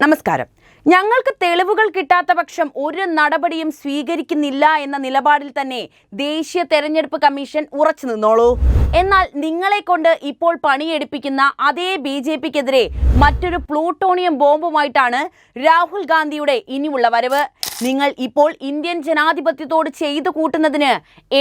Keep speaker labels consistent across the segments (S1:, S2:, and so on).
S1: നമസ്കാരം. ഞങ്ങൾക്ക് തെളിവുകൾ കിട്ടാത്ത പക്ഷം ഒരു നടപടിയും സ്വീകരിക്കുന്നില്ല എന്ന നിലപാടിൽ തന്നെ ദേശീയ തെരഞ്ഞെടുപ്പ് കമ്മീഷൻ ഉറച്ചു നിന്നോളൂ. എന്നാൽ നിങ്ങളെ കൊണ്ട് ഇപ്പോൾ പണിയെടുപ്പിക്കുന്ന അതേ ബി ജെ പിക്കെതിരെ മറ്റൊരു പ്ലൂട്ടോണിയം ബോംബുമായിട്ടാണ് രാഹുൽ ഗാന്ധിയുടെ ഇനിയുള്ള വരവ്. നിങ്ങൾ ഇപ്പോൾ ഇന്ത്യൻ ജനാധിപത്യത്തോട് ചെയ്തു കൂട്ടുന്നതിന്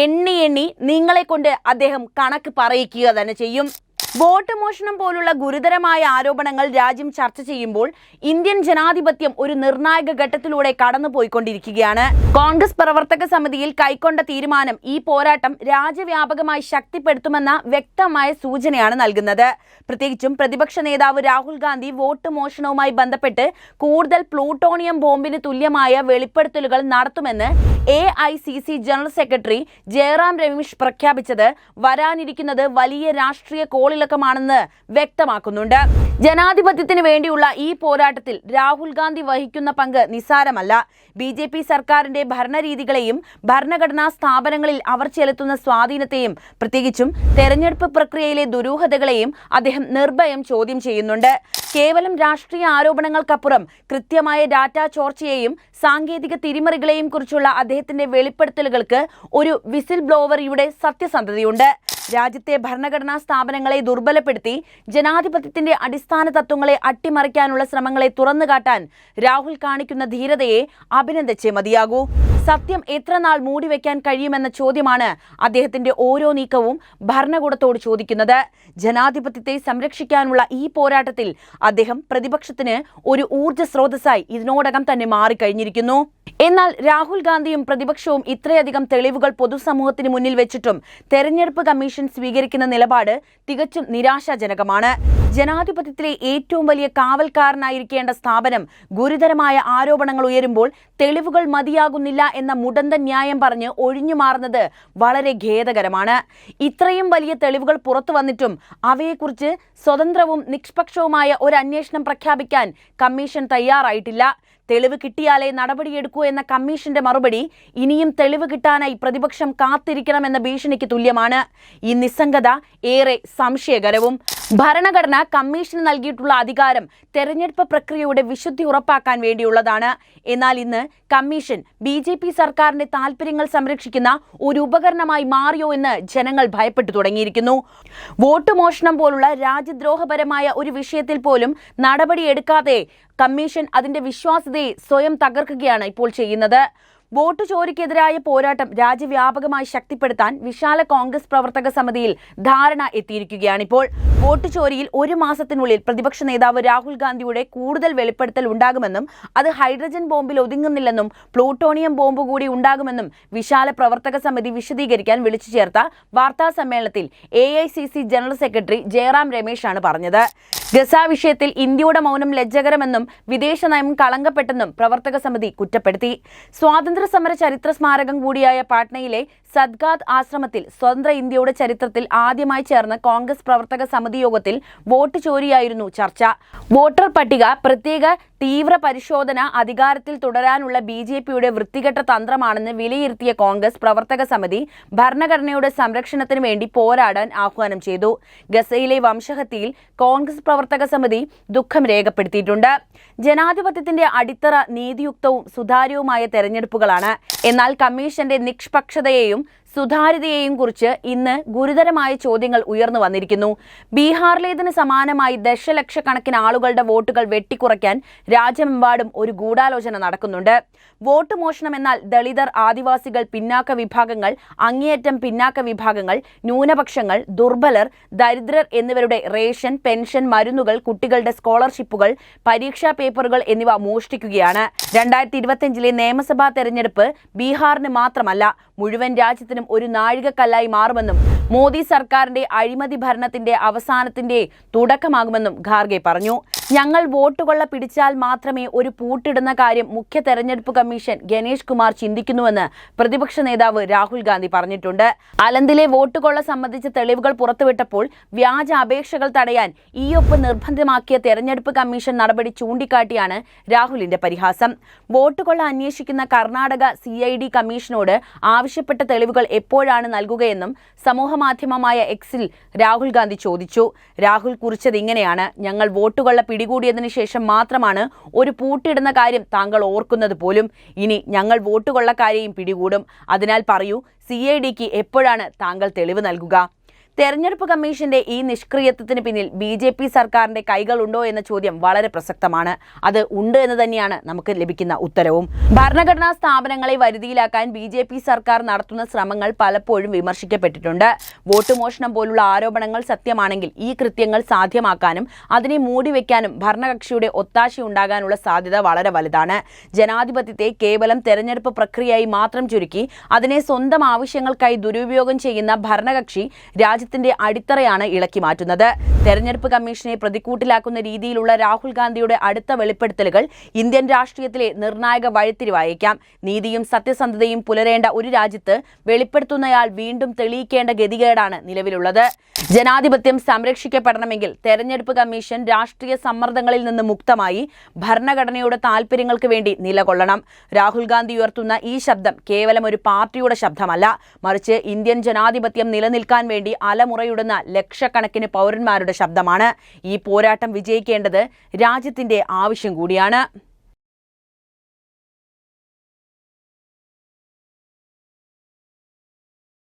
S1: എണ്ണി എണ്ണി നിങ്ങളെ കൊണ്ട് അദ്ദേഹം കണക്ക് പറയിക്കുക തന്നെ ചെയ്യും. വോട്ട് മോഷണം പോലുള്ള ഗുരുതരമായ ആരോപണങ്ങൾ രാജ്യം ചർച്ച ചെയ്യുമ്പോൾ ഇന്ത്യൻ ജനാധിപത്യം ഒരു നിർണായക ഘട്ടത്തിലൂടെ കടന്നുപോയിക്കൊണ്ടിരിക്കുകയാണ്. കോൺഗ്രസ് പ്രവർത്തക സമിതിയിൽ കൈക്കൊണ്ട തീരുമാനം ഈ പോരാട്ടം രാജ്യവ്യാപകമായി ശക്തിപ്പെടുത്തുമെന്ന വ്യക്തമായ സൂചനയാണ് നൽകുന്നത്. പ്രത്യേകിച്ചും പ്രതിപക്ഷ നേതാവ് രാഹുൽ ഗാന്ധി വോട്ട് മോഷണവുമായി ബന്ധപ്പെട്ട് കൂടുതൽ പ്ലൂട്ടോണിയം ബോംബിന് തുല്യമായ വെളിപ്പെടുത്തലുകൾ നടത്തുമെന്ന് A I C C general secretary Jairam Ramesh പ്രഖ്യാപിച്ചത് വരാനിരിക്കുന്നത് വലിയ രാഷ്ട്രീയ കോളിളക്കമാണെന്ന് വ്യക്തമാക്കുന്നുണ്ട്. ജനാധിപത്യത്തിന് വേണ്ടിയുള്ള ഈ പോരാട്ടത്തിൽ രാഹുൽ ഗാന്ധി വഹിക്കുന്ന പങ്ക് നിസ്സാരമല്ല. ബി ജെ പി സർക്കാരിന്റെ ഭരണരീതികളെയും ഭരണഘടനാ സ്ഥാപനങ്ങളിൽ അവർ ചെലുത്തുന്ന സ്വാധീനത്തെയും പ്രത്യേകിച്ചും തെരഞ്ഞെടുപ്പ് പ്രക്രിയയിലെ ദുരൂഹതകളെയും അദ്ദേഹം നിർഭയം ചോദ്യം ചെയ്യുന്നുണ്ട്. കേവലം രാഷ്ട്രീയ ആരോപണങ്ങൾക്കപ്പുറം കൃത്യമായ ഡാറ്റ ചോർച്ചയെയും സാങ്കേതിക തിരിമറികളെയും കുറിച്ചുള്ള അദ്ദേഹത്തിന്റെ വെളിപ്പെടുത്തലുകൾക്ക് ഒരു വിസിൽ ബ്ലോവറിയുടെ സത്യസന്ധതയുണ്ട്. രാജ്യത്തെ ഭരണഘടനാ സ്ഥാപനങ്ങളെ ദുർബലപ്പെടുത്തി ജനാധിപത്യത്തിന്റെ അടിസ്ഥാന തത്വങ്ങളെ അട്ടിമറിക്കാനുള്ള ശ്രമങ്ങളെ തുറന്നുകാട്ടാൻ രാഹുൽ കാണിക്കുന്ന ധീരതയെ അഭിനന്ദിച്ചേ മതിയാകൂ. സത്യം എത്ര നാൾ മൂടിവെക്കാൻ കഴിയുമെന്ന ചോദ്യമാണ് അദ്ദേഹത്തിന്റെ ഓരോ നീക്കവും ഭരണകൂടത്തോട് ചോദിക്കുന്നത്. ജനാധിപത്യത്തെ സംരക്ഷിക്കാനുള്ള ഈ പോരാട്ടത്തിൽ അദ്ദേഹം പ്രതിപക്ഷത്തിന് ഒരു ഊർജ സ്രോതസ്സായി ഇതിനോടകം തന്നെ മാറിക്കഴിഞ്ഞിരിക്കുന്നു. എന്നാൽ രാഹുൽ ഗാന്ധിയും പ്രതിപക്ഷവും ഇത്രയധികം തെളിവുകൾ പൊതുസമൂഹത്തിന് മുന്നിൽ വെച്ചിട്ടും തെരഞ്ഞെടുപ്പ് കമ്മീഷൻ സ്വീകരിക്കുന്ന നിലപാട് തികച്ചും നിരാശാജനകമാണ്. ജനാധിപത്യത്തിലെ ഏറ്റവും വലിയ കാവൽക്കാരനായിരിക്കേണ്ട സ്ഥാപനം ഗുരുതരമായ ആരോപണങ്ങൾ ഉയരുമ്പോൾ തെളിവുകൾ മതിയാകുന്നില്ല എന്ന മുടന്ത ന്യായം പറഞ്ഞ് ഒഴിഞ്ഞു മാറുന്നത് വളരെ ഖേദകരമാണ്. ഇത്രയും വലിയ തെളിവുകൾ പുറത്തു വന്നിട്ടും അവയെക്കുറിച്ച് സ്വതന്ത്രവും നിഷ്പക്ഷവുമായ ഒരു അന്വേഷണം പ്രഖ്യാപിക്കാൻ കമ്മീഷൻ തയ്യാറായിട്ടില്ല. തെളിവ് കിട്ടിയാലേ നടപടിയെടുക്കൂ എന്ന കമ്മീഷന്റെ മറുപടി ഇനിയും തെളിവ് കിട്ടാനായി പ്രതിപക്ഷം കാത്തിരിക്കണമെന്ന ഭീഷണിക്ക് തുല്യമാണ്. ഈ നിസ്സംഗത ഏറെ സംശയകരവും. ഭരണഘടന കമ്മീഷന് നൽകിയിട്ടുള്ള അധികാരം തെരഞ്ഞെടുപ്പ് പ്രക്രിയയുടെ വിശുദ്ധി ഉറപ്പാക്കാൻ വേണ്ടിയുള്ളതാണ്. എന്നാൽ ഇന്ന് കമ്മീഷൻ ബി ജെ പി സർക്കാരിന്റെ താൽപര്യങ്ങൾ സംരക്ഷിക്കുന്ന ഒരു ഉപകരണമായി മാറിയോ എന്ന് ജനങ്ങൾ ഭയപ്പെട്ടു തുടങ്ങിയിരിക്കുന്നു. വോട്ട് മോഷണം പോലുള്ള രാജ്യദ്രോഹപരമായ ഒരു വിഷയത്തിൽ പോലും നടപടിയെടുക്കാതെ കമ്മീഷൻ അതിന്റെ വിശ്വാസ്യതയെ സ്വയം തകർക്കുകയാണ് ഇപ്പോൾ ചെയ്യുന്നത്. വോട്ട് ചോരിക്കെതിരായ പോരാട്ടം രാജ്യവ്യാപകമായി ശക്തിപ്പെടുത്താൻ വിശാല കോൺഗ്രസ് പ്രവർത്തക സമിതിയിൽ ധാരണ എത്തിയിരിക്കുകയാണിപ്പോൾ വോട്ട് ചോരിയിൽ ഒരു മാസത്തിനുള്ളിൽ പ്രതിപക്ഷ നേതാവ് രാഹുൽ ഗാന്ധിയുടെ കൂടുതൽ വെളിപ്പെടുത്തൽ ഉണ്ടാകുമെന്നും അത് ഹൈഡ്രജൻ ബോംബിൽ ഒതുങ്ങുന്നില്ലെന്നും പ്ലൂട്ടോണിയം ബോംബ് കൂടി ഉണ്ടാകുമെന്നും വിശാല പ്രവർത്തക സമിതി വിശദീകരിക്കാൻ വിളിച്ചു ചേർത്ത വാർത്താ സമ്മേളനത്തിൽ എ ജനറൽ സെക്രട്ടറി ജയറാം രമേശാണ് പറഞ്ഞത്. ഗസ വിഷയത്തിൽ ഇന്ത്യയുടെ മൗനം ലജ്ജകരമെന്നും വിദേശ നയം കളങ്കപ്പെട്ടെന്നും പ്രവർത്തക സമിതി കുറ്റപ്പെടുത്തി. സ്വാതന്ത്ര്യ സമര ചരിത്ര സ്മാരകം കൂടിയായ പാട്നയിലെ സദ്ഗാദ് ആശ്രമത്തിൽ സ്വതന്ത്ര ഇന്ത്യയുടെ ചരിത്രത്തിൽ ആദ്യമായി ചേർന്ന കോൺഗ്രസ് പ്രവർത്തക സമിതി യോഗത്തിൽ വോട്ട് ചോരിയായിരുന്നു ചർച്ച. വോട്ടർ പട്ടിക പ്രത്യേക തീവ്ര പരിശോധന അധികാരത്തിൽ തുടരാനുള്ള ബി ജെ പിയുടെ വൃത്തികെട്ട തന്ത്രമാണെന്ന് വിലയിരുത്തിയ കോൺഗ്രസ് പ്രവർത്തക സമിതി ഭരണഘടനയുടെ സംരക്ഷണത്തിന് വേണ്ടി പോരാടാൻ ആഹ്വാനം ചെയ്തു. ഗസയിലെ വംശഹത്യയിൽ കോൺഗ്രസ് പ്രവർത്തക സമിതി ദുഃഖം രേഖപ്പെടുത്തിയിട്ടുണ്ട്. ജനാധിപത്യത്തിന്റെ അടിത്തറ നീതിയുക്തവും സുതാര്യവുമായ തെരഞ്ഞെടുപ്പുകളാണ്. എന്നാൽ കമ്മീഷന്റെ നിഷ്പക്ഷതയെയും സുതാര്യതയെയും കുറിച്ച് ഇന്ന് ഗുരുതരമായ ചോദ്യങ്ങൾ ഉയർന്നു വന്നിരിക്കുന്നു. ബീഹാറിലേതിന് സമാനമായി ദശലക്ഷക്കണക്കിന് ആളുകളുടെ വോട്ടുകൾ വെട്ടിക്കുറയ്ക്കാൻ രാജ്യമെമ്പാടും ഒരു ഗൂഢാലോചന നടക്കുന്നുണ്ട്. വോട്ട് മോഷണം എന്നാൽ ദളിതർ ആദിവാസികൾ പിന്നാക്ക വിഭാഗങ്ങൾ അങ്ങേയറ്റം പിന്നാക്ക വിഭാഗങ്ങൾ ന്യൂനപക്ഷങ്ങൾ ദുർബലർ ദരിദ്രർ എന്നിവരുടെ റേഷൻ പെൻഷൻ മരുന്നുകൾ കുട്ടികളുടെ സ്കോളർഷിപ്പുകൾ പരീക്ഷാ പേപ്പറുകൾ എന്നിവ മോഷ്ടിക്കുകയാണ്. രണ്ടായിരത്തി ഇരുപത്തിയഞ്ചിലെ നിയമസഭാ തെരഞ്ഞെടുപ്പ് ബീഹാറിന് മാത്രമല്ല മുഴുവൻ രാജ്യത്തിനും ഒരു നാഴികക്കല്ലായി മാറുമെന്നും മോദി സർക്കാരിന്റെ അഴിമതി ഭരണത്തിന്റെ അവസാനത്തിന്റെ തുടക്കമാകുമെന്നും ഖാർഗെ പറഞ്ഞു. ഞങ്ങൾ വോട്ടുകൊള്ള പിടിച്ചാൽ മാത്രമേ ഒരു പൂട്ടിടുന്ന കാര്യം മുഖ്യ തെരഞ്ഞെടുപ്പ് കമ്മീഷൻ ഗണേഷ് കുമാർ ചിന്തിക്കുന്നുവെന്ന് പ്രതിപക്ഷ നേതാവ് രാഹുൽ ഗാന്ധി പറഞ്ഞിട്ടുണ്ട്. അലന്തിലെ വോട്ടുകൊള്ള സംബന്ധിച്ച തെളിവുകൾ പുറത്തുവിട്ടപ്പോൾ വ്യാജ അപേക്ഷകൾ തടയാൻ ഈ ഒപ്പ് നിർബന്ധമാക്കിയ തെരഞ്ഞെടുപ്പ് കമ്മീഷൻ നടപടി ചൂണ്ടിക്കാട്ടിയാണ് രാഹുലിന്റെ പരിഹാസം. വോട്ടുകൊള്ള അന്വേഷിക്കുന്ന കർണാടക സി കമ്മീഷനോട് ആവശ്യപ്പെട്ട തെളിവുകൾ എപ്പോഴാണ് നൽകുകയെന്നും സമൂഹമാധ്യമമായ എക്സിൽ രാഹുൽ ഗാന്ധി ചോദിച്ചു. രാഹുൽ കുറിച്ചത് ഇങ്ങനെയാണ്. ഞങ്ങൾ വോട്ടുകൊള്ള പിടികൂടിയതിനു ശേഷം മാത്രമാണ് ഒരു പൂട്ടിടുന്ന കാര്യം താങ്കൾ ഓർക്കുന്നത് പോലും. ഇനി ഞങ്ങൾ വോട്ടുകൊള്ളക്കാരെയും പിടികൂടും. അതിനാൽ പറയൂ സി എപ്പോഴാണ് താങ്കൾ തെളിവ് നൽകുക? തെരഞ്ഞെടുപ്പ് കമ്മീഷന്റെ ഈ നിഷ്ക്രിയത്വത്തിന് പിന്നിൽ ബി ജെ പി സർക്കാരിന്റെ കൈകളുണ്ടോ എന്ന ചോദ്യം വളരെ പ്രസക്തമാണ്. അത് ഉണ്ട് എന്ന് തന്നെയാണ് നമുക്ക് ലഭിക്കുന്ന ഉത്തരവും. ഭരണഘടനാ സ്ഥാപനങ്ങളെ വരുതിയിലാക്കാൻ ബി ജെ പി സർക്കാർ നടത്തുന്ന ശ്രമങ്ങൾ പലപ്പോഴും വിമർശിക്കപ്പെട്ടിട്ടുണ്ട്. വോട്ട് മോഷണം പോലുള്ള ആരോപണങ്ങൾ സത്യമാണെങ്കിൽ ഈ കൃത്യങ്ങൾ സാധ്യമാക്കാനും അതിനെ മൂടിവെക്കാനും ഭരണകക്ഷിയുടെ ഒത്താശയുണ്ടാകാനുള്ള സാധ്യത വളരെ വലുതാണ്. ജനാധിപത്യത്തെ കേവലം തെരഞ്ഞെടുപ്പ് പ്രക്രിയയായി മാത്രം ചുരുക്കി അതിനെ സ്വന്തം ആവശ്യങ്ങൾക്കായി ദുരുപയോഗം ചെയ്യുന്ന ഭരണകക്ഷി രാജ്യത്തിന്റെ അടിത്തറയാണ് ഇളക്കി മാറ്റുന്നത്. തെരഞ്ഞെടുപ്പ് കമ്മീഷനെ പ്രതിക്കൂട്ടിലാക്കുന്ന രീതിയിലുള്ള രാഹുൽ ഗാന്ധിയുടെ അടുത്ത വെളിപ്പെടുത്തലുകൾ ഇന്ത്യൻ രാഷ്ട്രീയത്തിലെ നിർണായക വഴിത്തിരിവായേക്കാം നീതിയും സത്യസന്ധതയും പുലരേണ്ട ഒരു രാജ്യത്ത് വെളിപ്പെടുത്തുന്നയാൾ വീണ്ടും തെളിയിക്കേണ്ട ഗതികേടാണ് നിലവിലുള്ളത്. ജനാധിപത്യം സംരക്ഷിക്കപ്പെടണമെങ്കിൽ തെരഞ്ഞെടുപ്പ് കമ്മീഷൻ രാഷ്ട്രീയ സമ്മർദ്ദങ്ങളിൽ നിന്ന് മുക്തമായി ഭരണഘടനയുടെ താൽപര്യങ്ങൾക്ക് വേണ്ടി നിലകൊള്ളണം. രാഹുൽ ഗാന്ധി ഉയർത്തുന്ന ഈ ശബ്ദം കേവലം ഒരു പാർട്ടിയുടെ ശബ്ദമല്ല. മറിച്ച് ഇന്ത്യൻ ജനാധിപത്യം നിലനിൽക്കാൻ വേണ്ടി അലമുറയിടുന്ന ലക്ഷക്കണക്കിന് പൗരന്മാരുടെ ശബ്ദമാണ് ഈ പോരാട്ടം വിജയിക്കേണ്ടത് രാജ്യത്തിന്റെ ആവശ്യം കൂടിയാണ്.